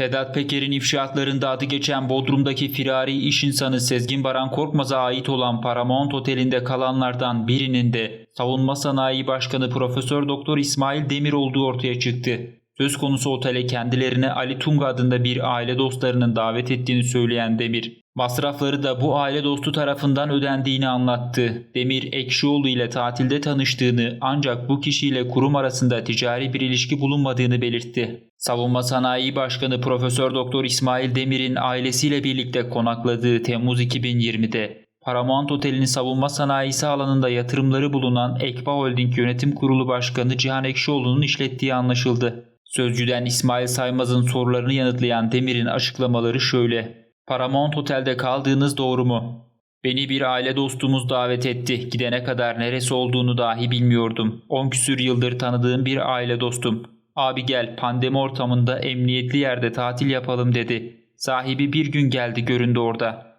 Sedat Peker'in ifşaatlarında adı geçen Bodrum'daki firari iş insanı Sezgin Baran Korkmaz'a ait olan Paramount Oteli'nde kalanlardan birinin de Savunma Sanayi Başkanı Profesör Doktor İsmail Demir olduğu ortaya çıktı. Söz konusu otele kendilerine Ali Tunga adında bir aile dostlarının davet ettiğini söyleyen Demir, masrafları da bu aile dostu tarafından ödendiğini anlattı. Demir, Ekşioğlu ile tatilde tanıştığını ancak bu kişiyle kurum arasında ticari bir ilişki bulunmadığını belirtti. Savunma Sanayi Başkanı Profesör Doktor İsmail Demir'in ailesiyle birlikte konakladığı Temmuz 2020'de Paramount Oteli'nin savunma sanayisi alanında yatırımları bulunan Ekba Holding Yönetim Kurulu Başkanı Cihan Ekşioğlu'nun işlettiği anlaşıldı. Sözcüden İsmail Saymaz'ın sorularını yanıtlayan Demir'in açıklamaları şöyle. Paramount Otel'de kaldığınız doğru mu? Beni bir aile dostumuz davet etti. Gidene kadar neresi olduğunu dahi bilmiyordum. 10 küsür yıldır tanıdığım bir aile dostum. Abi gel pandemi ortamında emniyetli yerde tatil yapalım dedi. Sahibi bir gün geldi göründü orada.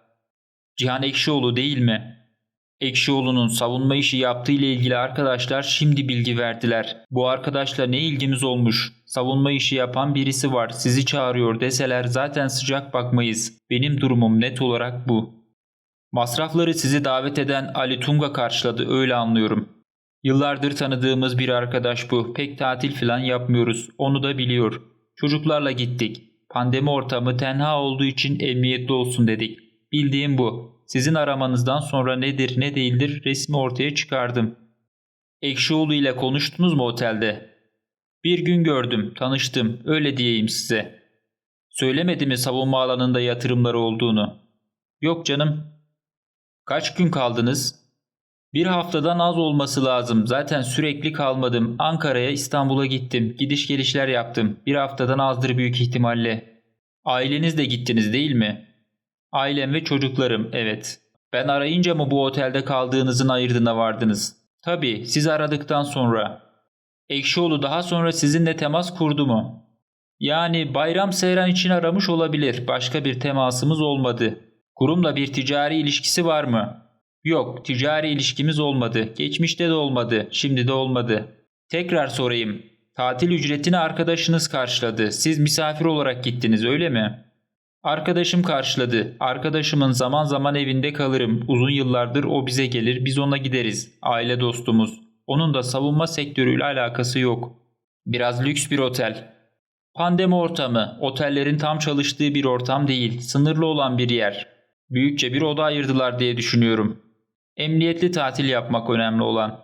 Cihan Ekşioğlu değil mi? Ekşioğlu'nun savunma işi yaptığı ile ilgili arkadaşlar şimdi bilgi verdiler. Bu arkadaşla ne ilgimiz olmuş? Savunma işi yapan birisi var sizi çağırıyor deseler zaten sıcak bakmayız. Benim durumum net olarak bu. Masrafları sizi davet eden Ali Tunga karşıladı öyle anlıyorum. Yıllardır tanıdığımız bir arkadaş bu. Pek tatil falan yapmıyoruz. Onu da biliyor. Çocuklarla gittik. Pandemi ortamı tenha olduğu için emniyetli olsun dedik. Bildiğim bu. Sizin aramanızdan sonra nedir ne değildir resmi ortaya çıkardım. Ekşioğlu ile konuştunuz mu otelde? Bir gün gördüm, tanıştım. Öyle diyeyim size. Söylemedi mi savunma alanında yatırımları olduğunu? Yok canım. Kaç gün kaldınız? Bir haftadan az olması lazım. Zaten sürekli kalmadım. Ankara'ya, İstanbul'a gittim. Gidiş gelişler yaptım. Bir haftadan azdır büyük ihtimalle. Aileniz de gittiniz değil mi? Ailem ve çocuklarım, evet. Ben arayınca mı bu otelde kaldığınızın ayırdına vardınız? Tabii, siz aradıktan sonra. Ekşioğlu daha sonra sizinle temas kurdu mu? Yani Bayram Seyran için aramış olabilir. Başka bir temasımız olmadı. Kurumla bir ticari ilişkisi var mı? Yok, ticari ilişkimiz olmadı. Geçmişte de olmadı, şimdi de olmadı. Tekrar sorayım. Tatil ücretini arkadaşınız karşıladı. Siz misafir olarak gittiniz, öyle mi? Arkadaşım karşıladı. Arkadaşımın zaman zaman evinde kalırım. Uzun yıllardır o bize gelir, biz ona gideriz. Aile dostumuz. Onun da savunma sektörüyle alakası yok. Biraz lüks bir otel. Pandemi ortamı, otellerin tam çalıştığı bir ortam değil, sınırlı olan bir yer. Büyükçe bir oda ayırdılar diye düşünüyorum. Emniyetli tatil yapmak önemli olan.